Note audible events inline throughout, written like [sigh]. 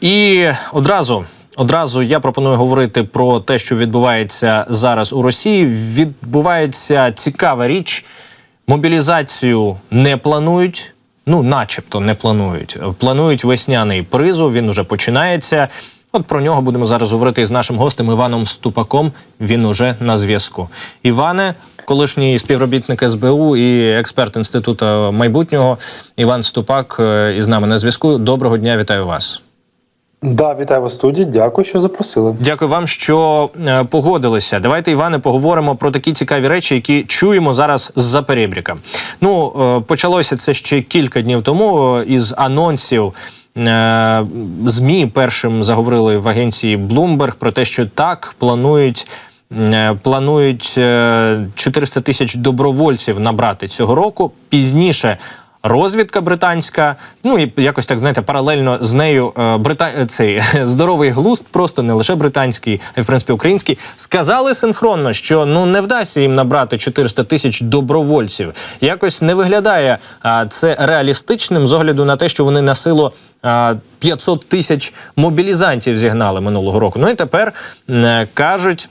І одразу. Одразу я пропоную говорити про те, що відбувається зараз у Росії. Відбувається цікава річ. Мобілізацію не планують, ну, начебто, не планують. Планують весняний призов. Він уже починається. От про нього будемо зараз говорити із нашим гостем Іваном Ступаком. Він уже на зв'язку. Іване, колишній співробітник СБУ і експерт інституту майбутнього. Іван Ступак е, із нами на зв'язку. Доброго дня, вітаю вас. Да, вітаю вас студії. Дякую, що запросили. Дякую вам, що е, погодилися. Давайте, Іване, поговоримо про такі цікаві речі, які чуємо зараз з-за перебріка. Ну, е, почалося це ще кілька днів тому е, із анонсів. Е, ЗМІ першим заговорили в агенції Bloomberg про те, що так планують. е, Планують е, 400 тисяч добровольців набрати цього року. Пізніше розвідка британська, ну і якось так знаєте, паралельно з нею е, брита... е, цей [laughs] здоровий глузд, просто не лише британський, а й в принципі український, сказали синхронно, що ну не вдасться їм набрати 400 тисяч добровольців. Якось не виглядає а, це реалістичним з огляду на те, що вони на силу. 500 тисяч мобілізантів зігнали минулого року. Ну і тепер е, кажуть,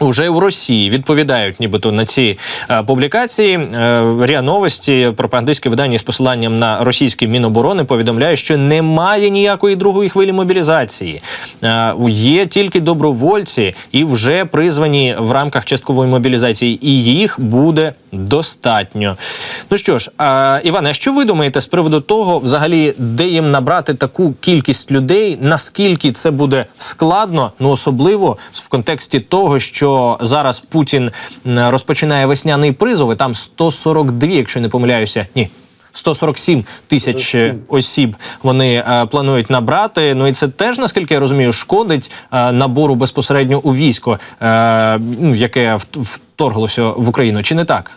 Уже в Росії відповідають, нібито на ці е, публікації. Е, РІА Новості, пропагандистське видання з посиланням на російське міноборони повідомляє, що немає ніякої другої хвилі мобілізації. Е, є тільки добровольці і вже призвані в рамках часткової мобілізації, і їх буде достатньо. Ну що ж, е, Іване, що ви думаєте з приводу того, взагалі, де їм набрати таку кількість людей? Наскільки це буде складно? Ну особливо в контексті того, що зараз Путін розпочинає весняний призов, і там 142, якщо не помиляюся, ні. 147 тисяч осіб вони е, планують набрати. Ну і це теж, наскільки я розумію, шкодить е, набору безпосередньо у військо, е, яке вт- вторглося в Україну, чи не так?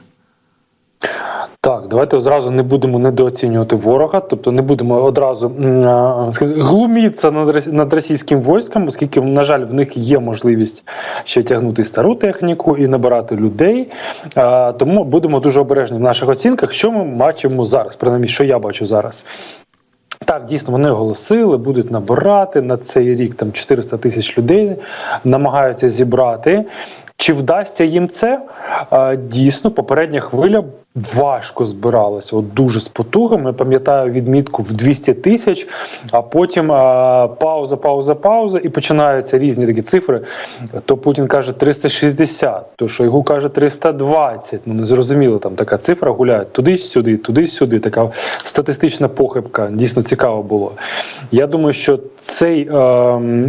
Так, давайте одразу не будемо недооцінювати ворога, тобто не будемо одразу глумітися над, над російським військом, оскільки, на жаль, в них є можливість ще тягнути стару техніку і набирати людей. Тому будемо дуже обережні в наших оцінках, що ми бачимо зараз, принаймні, що я бачу зараз. Так, дійсно, вони оголосили, будуть набирати на цей рік там 400 тисяч людей, намагаються зібрати. Чи вдасться їм це? Дійсно, попередня хвиля важко збиралася, от дуже з потугами. Пам'ятаю відмітку в 200 тисяч, а потім е, пауза, пауза, пауза, і починаються різні такі цифри. То Путін каже 360, то Шойгу каже 320. Ну не зрозуміло, там така цифра гуляє туди-сюди, туди-сюди. Така статистична похибка. Дійсно цікаво було. Я думаю, що цей е,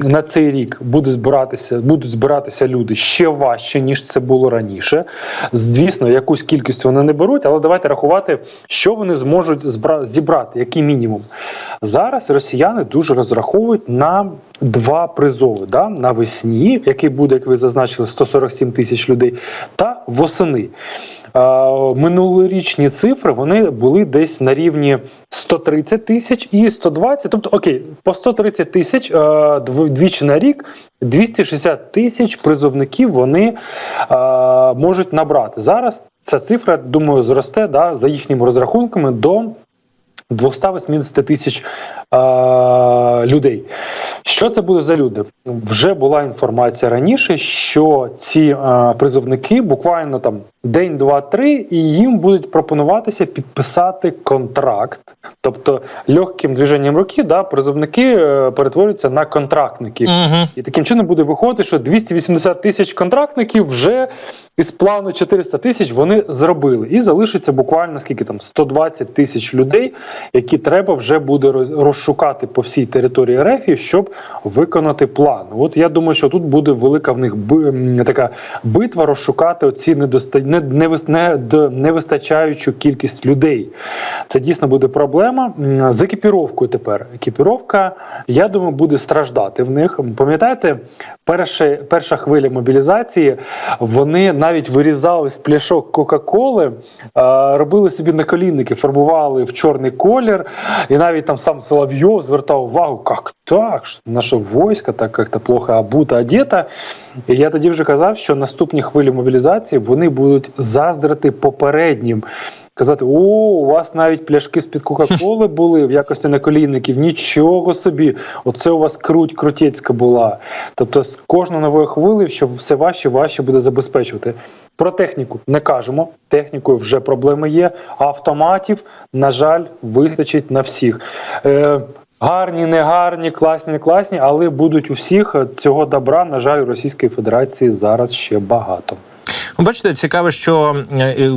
на цей рік буде збиратися, будуть збиратися люди ще важче, ніж це було раніше. Звісно, якусь кількість вони не беруть, але давайте рахувати, що вони зможуть зібрати, який мінімум. Зараз росіяни дуже розраховують на два призови: да? навесні, який буде, як ви зазначили, 147 тисяч людей, та восени. Минулорічні цифри вони були десь на рівні 130 тисяч і 120. Тобто, окей, по 130 тисяч двічі на рік 260 тисяч призовників вони можуть набрати. Зараз ця цифра, думаю, зросте да, за їхніми розрахунками до 280 тисяч людей. Що це буде за люди? Вже була інформація раніше, що ці призовники буквально там день, два, три, і їм будуть пропонуватися підписати контракт. Тобто легким движенням руки да, призовники е, перетворюються на контрактників. Угу. І таким чином буде виходити, що 280 тисяч контрактників вже із плану 400 тисяч вони зробили. І залишиться буквально скільки там 120 тисяч людей, які треба вже буде роз- розшукати по всій території РФ, щоб виконати план. От я думаю, що тут буде велика в них така битва розшукати оці недоста... не, не, не, невистачаючу кількість людей. Це дійсно буде проблема. З екіпіровкою тепер. Екіпіровка, я думаю, буде страждати в них. Пам'ятаєте, перша, перша хвиля мобілізації вони навіть вирізали з пляшок Кока-Коли, е, робили собі наколінники, фарбували в чорний колір, і навіть там сам Соловйов звертав увагу, як так, наше військо так як-то плохо обута, одета. І я тоді вже казав, що наступні хвилі мобілізації вони будуть будуть заздрити попереднім. Казати, о, у вас навіть пляшки з-під Кока-Коли [laughs] були в якості наколійників. Нічого собі, оце у вас круть крутецька була. Тобто, з кожної нової хвилі, що все важче, важче буде забезпечувати. Про техніку не кажемо. Технікою вже проблеми є. Автоматів, на жаль, вистачить на всіх. Е, Гарні, не гарні, класні, не класні, але будуть у всіх цього добра, на жаль, у Російської Федерації зараз ще багато. Ви Бачите, цікаво, що е, е,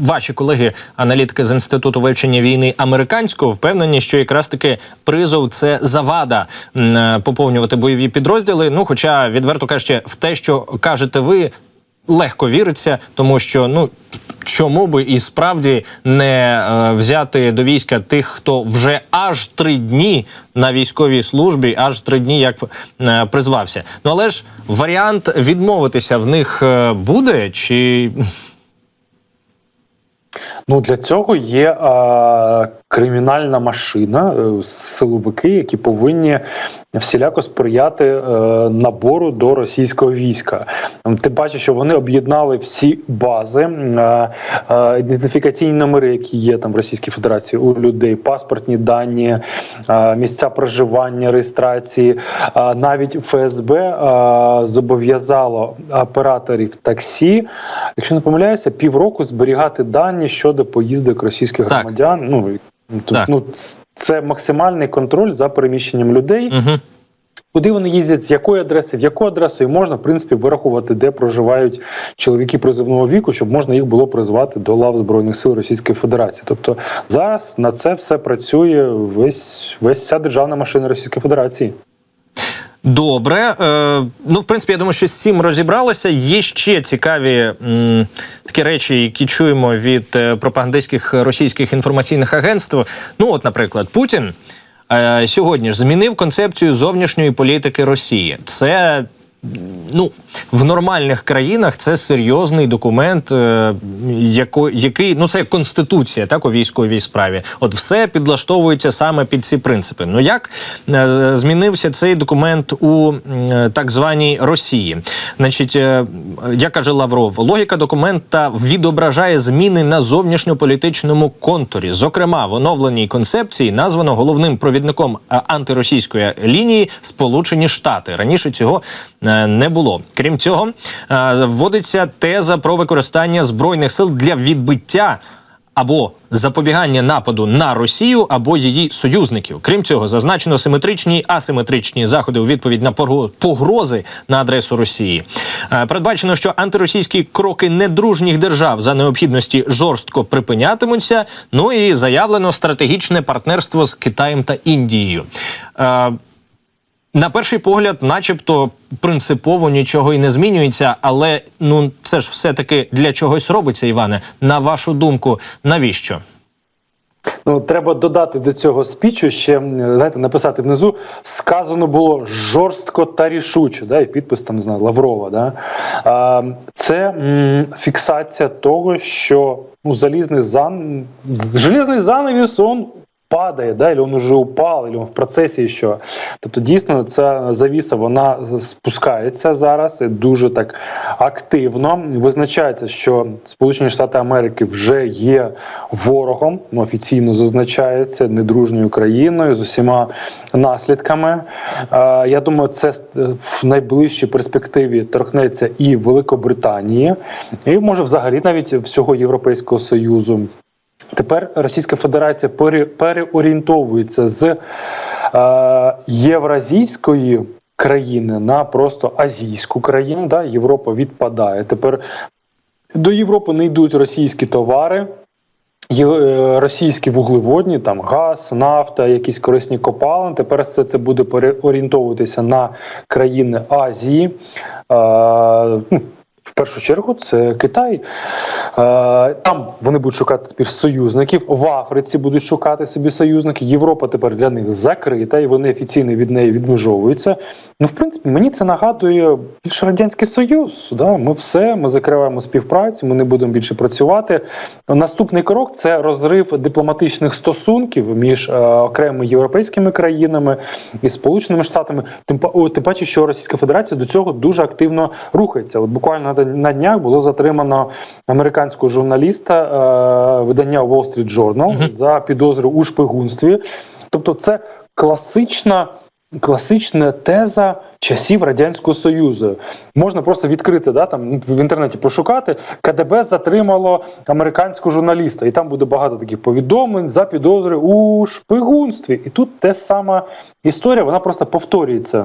ваші колеги, аналітики з інституту вивчення війни американського, впевнені, що якраз таки призов це завада е, поповнювати бойові підрозділи. Ну, хоча відверто кажучи, в те, що кажете ви. Легко віриться, тому що ну чому би і справді не е, взяти до війська тих, хто вже аж три дні на військовій службі, аж три дні як е, призвався. Ну але ж варіант відмовитися в них е, буде чи Ну для цього є е, кримінальна машина, е, силовики, які повинні всіляко сприяти е, набору до російського війська. Ем, Ти бачиш, що вони об'єднали всі бази, е, ідентифікаційні номери, які є там в Російській Федерації у людей, паспортні дані, місця проживання, реєстрації. Навіть ФСБ зобов'язало операторів таксі, якщо не помиляюся, півроку зберігати дані щодо поїздок російських Так. громадян. Ну і тут Так. ну це максимальний контроль за переміщенням людей. угу. Куди вони їздять, з якої адреси, в яку адресу, і можна в принципі вирахувати, де проживають чоловіки призивного віку, щоб можна їх було призвати до лав збройних сил Російської Федерації. Тобто зараз на це все працює весь весь вся державна машина Російської Федерації. Добре. Е, ну, в принципі, я думаю, що з цим розібралися. Є ще цікаві м, такі речі, які чуємо від е, пропагандистських російських інформаційних агентств. Ну, от, наприклад, Путін е, сьогодні ж змінив концепцію зовнішньої політики Росії. Це. Ну, в нормальних країнах це серйозний документ, е, яко, який ну це як конституція, так у військовій справі. От все підлаштовується саме під ці принципи. Ну як е, змінився цей документ у м, так званій Росії? Значить, е, як каже Лавров, логіка документа відображає зміни на зовнішньополітичному контурі. Зокрема, в оновленій концепції названо головним провідником е, антиросійської лінії Сполучені Штати. Раніше цього е, не було. Крім цього, е, вводиться теза про використання збройних сил для відбиття. Або запобігання нападу на Росію або її союзників. Крім цього, зазначено симетричні й асиметричні заходи у відповідь на погро- погрози на адресу Росії. Е, Передбачено, що антиросійські кроки недружніх держав за необхідності жорстко припинятимуться. Ну і заявлено стратегічне партнерство з Китаєм та Індією. На перший погляд, начебто, принципово нічого і не змінюється, але ну це ж все таки для чогось робиться, Іване. На вашу думку, навіщо? Ну, треба додати до цього спічу ще знаєте, написати внизу. Сказано було жорстко та рішуче, да, і підпис там не знаю, Лаврова. Да. А, це м, фіксація того, що ну, залізний зан... железний занавіс он падає, да, или он уже упал, или в процесі що. Тобто, дійсно, ця завіса вона спускається зараз і дуже так активно. Визначається, що Сполучені Штати Америки вже є ворогом, ну, офіційно зазначається недружньою країною з усіма наслідками. Е, я думаю, це в найближчій перспективі торкнеться і Великобританії, і може взагалі навіть всього Європейського Союзу. Тепер Російська Федерація пере- переорієнтовується з е, євразійської країни на просто азійську країну. Да? Європа відпадає. Тепер до Європи не йдуть російські товари. Е, російські вуглеводні, там газ, нафта, якісь корисні копалини. Тепер все це буде переорієнтовуватися на країни Азії. Е, ну, першу чергу це Китай. Е, Там вони будуть шукати тепер союзників. В Африці будуть шукати собі союзники. Європа тепер для них закрита, і вони офіційно від неї відмежовуються. Ну, в принципі, мені це нагадує більше радянський союз. Да? Ми все, ми закриваємо співпрацю, ми не будемо більше працювати. Наступний крок це розрив дипломатичних стосунків між е, окремими європейськими країнами і Сполученими Штатами. Тим о, тим паче, що Російська Федерація до цього дуже активно рухається. От буквально на на днях було затримано американського журналіста е, видання Wall Street Journal Мгм. за підозру у шпигунстві. Тобто, це класична. Класична теза часів радянського союзу можна просто відкрити да там в інтернеті пошукати. КДБ затримало американського журналіста, і там буде багато таких повідомлень за підозри у шпигунстві. І тут те сама історія, вона просто повторюється.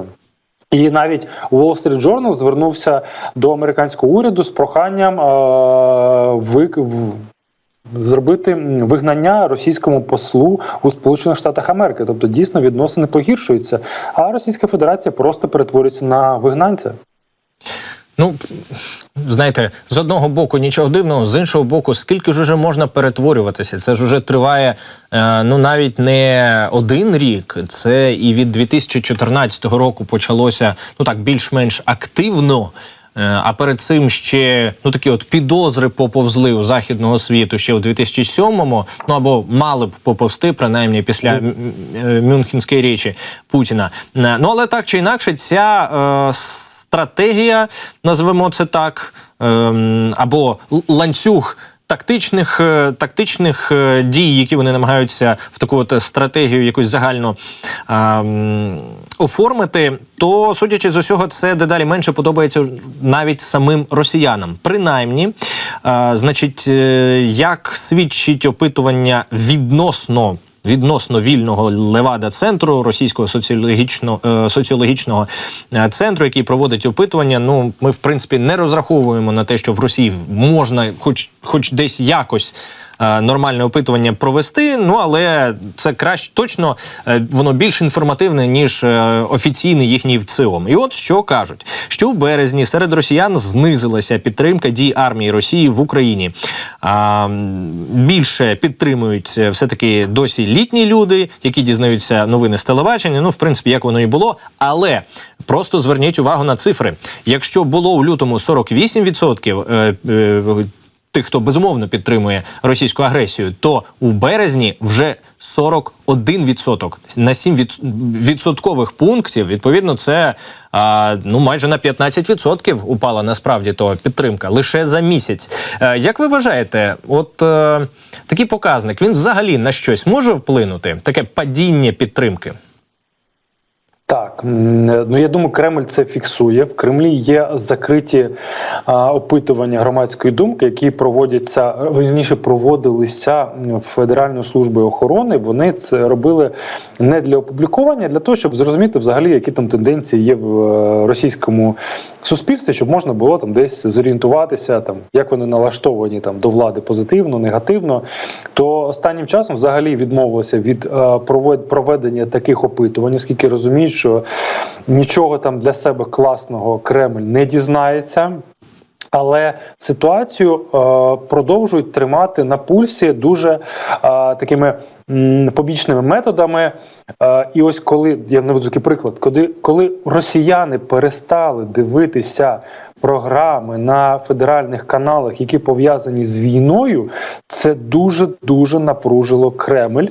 І навіть Wall Street Journal звернувся до американського уряду з проханням е, вик- зробити вигнання російському послу у Сполучених Штатах Америки. Тобто дійсно відносини погіршуються, а Російська Федерація просто перетворюється на вигнанця. Ну, знаєте, з одного боку нічого дивного, з іншого боку, скільки ж уже можна перетворюватися? Це ж уже триває е, ну навіть не один рік. Це і від 2014 року почалося ну так більш-менш активно. Е, А перед цим ще ну такі от підозри поповзли у західного світу ще у 2007-му, ну або мали б поповзти, принаймні після м- Мюнхенської речі Путіна. Е, Ну але так чи інакше, ця е, стратегія, назвемо це так, ем, або ланцюг. Тактичних е, тактичних е, дій, які вони намагаються в таку от стратегію якусь загально ем, оформити, то судячи з усього, це дедалі менше подобається навіть самим росіянам. Принаймні, е, значить, як свідчить опитування відносно. Відносно вільного левада центру російського соціологічного е, соціологічного е, центру, який проводить опитування. Ну ми в принципі не розраховуємо на те, що в Росії можна, хоч хоч десь якось. е, Нормальне опитування провести, ну але це краще точно е, воно більш інформативне ніж е, офіційний їхній ВЦИОМ. І от що кажуть, що у березні серед росіян знизилася підтримка дій армії Росії в Україні. А, більше підтримують все таки досі літні люди, які дізнаються новини з телебачення. Ну, в принципі, як воно і було. Але просто зверніть увагу на цифри. Якщо було у лютому 48% е, е, тих, хто безумовно підтримує російську агресію, то у березні вже 41%. на 7 відсоткових пунктів. Відповідно, це а, ну майже на 15% упала насправді то підтримка лише за місяць. Е, як ви вважаєте, от е, такий показник він взагалі на щось може вплинути? Таке падіння підтримки? Так, ну я думаю, Кремль це фіксує. В Кремлі є закриті а, опитування громадської думки, які проводяться вірніше проводилися Федеральною службою охорони. Вони це робили не для опублікування, а для того, щоб зрозуміти взагалі, які там тенденції є в е, російському суспільстві, щоб можна було там десь зорієнтуватися, там як вони налаштовані там до влади позитивно, негативно. То останнім часом взагалі відмовилися від е, провед- проведення таких опитувань, оскільки розуміють, що нічого там для себе класного Кремль не дізнається. Але ситуацію е, продовжують тримати на пульсі дуже е, такими м, побічними методами. Е, і ось коли я наведу такий приклад, коли, коли росіяни перестали дивитися програми на федеральних каналах, які пов'язані з війною, це дуже дуже напружило Кремль.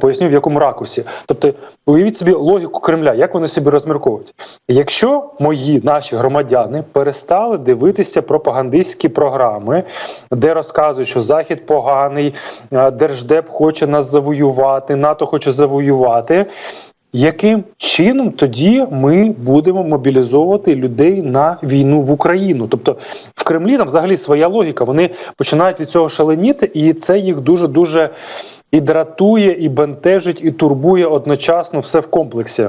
Поясню в якому ракурсі. Тобто, уявіть собі логіку Кремля, як вони собі розмірковують. Якщо мої наші громадяни перестали дивитися пропагандистські програми, де розказують, що Захід поганий, Держдеп хоче нас завоювати, НАТО хоче завоювати. Яким чином тоді ми будемо мобілізовувати людей на війну в Україну? Тобто в Кремлі там взагалі своя логіка. Вони починають від цього шаленіти, і це їх дуже дуже і дратує, і бентежить, і турбує одночасно все в комплексі.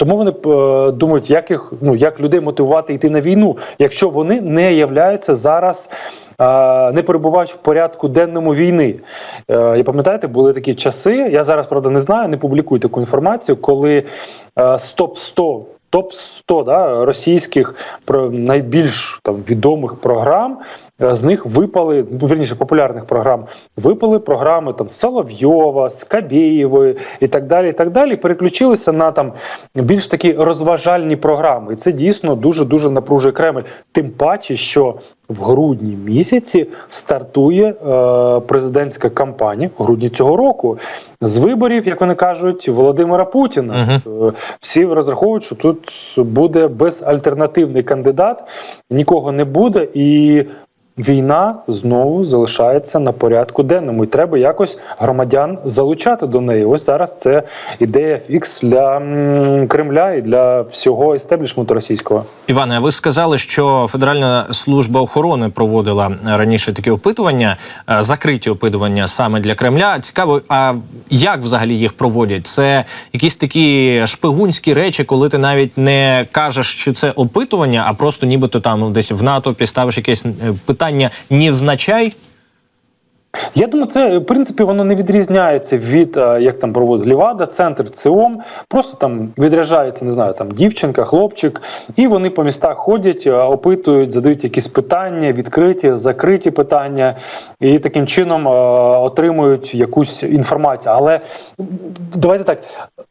Тому вони е, думають, як їх ну як людей мотивувати йти на війну, якщо вони не являються зараз, е, не перебувають в порядку денному війни. Е, пам'ятаєте, були такі часи. Я зараз правда не знаю, не публікую таку інформацію, коли е, стоп 100 топ 100 да, російських про найбільш там відомих програм. Е, З них випали ну, вірніше популярних програм. Випали програми там Соловйова, Скабєєвої і так далі. І так далі. Переключилися на там більш такі розважальні програми. І це дійсно дуже дуже напружує Кремль. Тим паче, що в грудні місяці стартує е, президентська кампанія в грудні цього року з виборів, як вони кажуть, Володимира Путіна. Е, Всі розраховують, що тут буде безальтернативний кандидат, нікого не буде і. Війна знову залишається на порядку денному, і треба якось громадян залучати до неї. Ось зараз це ідея фікс для Кремля і для всього істеблішменту російського. Іване, ви сказали, що Федеральна служба охорони проводила раніше такі опитування, е, закриті опитування саме для Кремля. Цікаво, а як взагалі їх проводять? Це якісь такі шпигунські речі, коли ти навіть не кажеш, що це опитування, а просто нібито там десь в НАТО ставиш якесь е, питання невзначай. Я думаю, це в принципі воно не відрізняється від е, як там проводить Лівада, центр ЦИОМ. Просто там відряджається, не знаю, там дівчинка, хлопчик, і вони по містах ходять, е, опитують, задають якісь питання, відкриті, закриті питання, і таким чином е, отримують якусь інформацію. Але давайте так,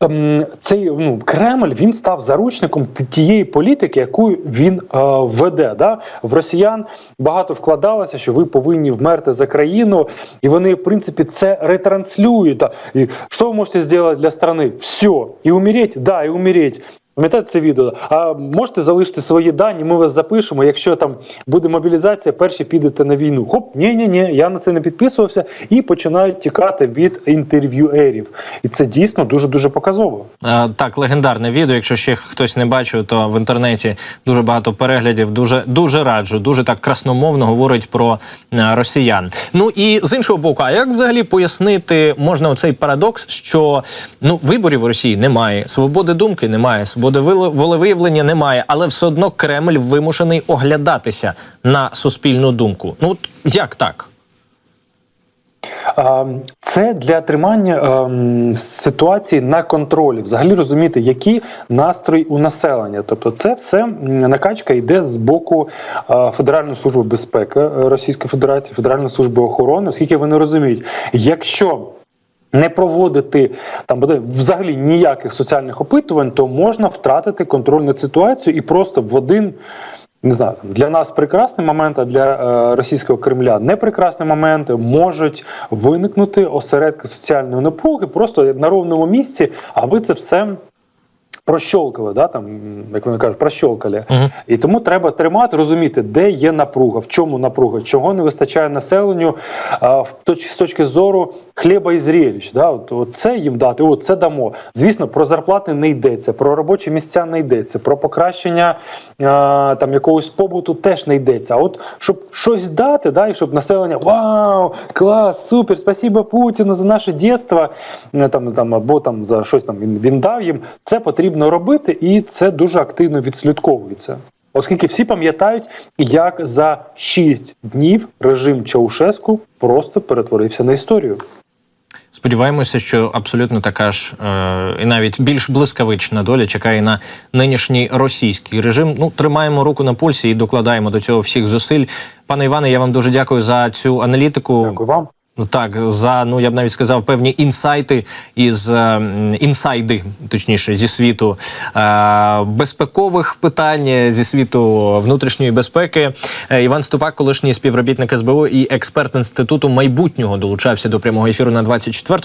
ем, цей ну Кремль він став заручником тієї політики, яку він веде. Да? В росіян багато вкладалося, що ви повинні вмерти за країну, і вони, в принципе, це ретранслюють. И что вы можете сделать для страны? Все. И умереть? Да, и умереть. Пам'ятаєте це відео? А можете залишити свої дані, ми вас запишемо. Якщо там буде мобілізація, перші підете на війну. Хоп, ні, ні, ні, я на це не підписувався і починають тікати від інтерв'юерів. І це дійсно дуже дуже показово. Е, Так, легендарне відео. Якщо ще хтось не бачив, то в інтернеті дуже багато переглядів. Дуже дуже раджу, дуже так красномовно говорить про е, росіян. Ну і з іншого боку, а як взагалі пояснити можна оцей парадокс, що ну виборів у Росії немає, свободи думки немає, свободи волевиявлення немає, але все одно Кремль вимушений оглядатися на суспільну думку. Ну як так? Це для тримання ем, ситуації на контролі, взагалі розуміти, які настрої у населення. Тобто, це все накачка йде з боку е, Федеральної служби безпеки Російської Федерації, Федеральної служби охорони, оскільки вони розуміють, якщо не проводити там буде взагалі ніяких соціальних опитувань, то можна втратити контроль над ситуацією і просто в один. Не знаю, там, для нас прекрасний момент, а для е, російського Кремля непрекрасний момент можуть виникнути осередки соціальної напруги просто на ровному місці, аби це все прощолкали, да, там, як вони кажуть, прощолкали. Мгм. І тому треба тримати, розуміти, де є напруга, в чому напруга, чого не вистачає населенню а, в точ, з точки зору хліба і зріліч. Да? От, от це їм дати, от це дамо. Звісно, про зарплати не йдеться, про робочі місця не йдеться, про покращення а, там якогось побуту теж не йдеться. А от щоб щось дати, да, і щоб населення вау, клас, супер, спасибо Путіну за наше дитинство, е, там, там, або там за щось там він, він дав їм. Це потрібно робити, і це дуже активно відслідковується. Оскільки всі пам'ятають, як за 6 днів режим Чаушеску просто перетворився на історію. Сподіваємося, що абсолютно така ж е, і навіть більш блискавична доля чекає на нинішній російський режим. Ну, тримаємо руку на пульсі і докладаємо до цього всіх зусиль. Пане Іване, я вам дуже дякую за цю аналітику. Дякую вам. Так, за ну я б навіть сказав певні інсайти із е, інсайди, точніше, зі світу е, безпекових питань, зі світу внутрішньої безпеки. Е, Іван Ступак, колишній співробітник СБУ і експерт інституту майбутнього, долучався до прямого ефіру на 24-му.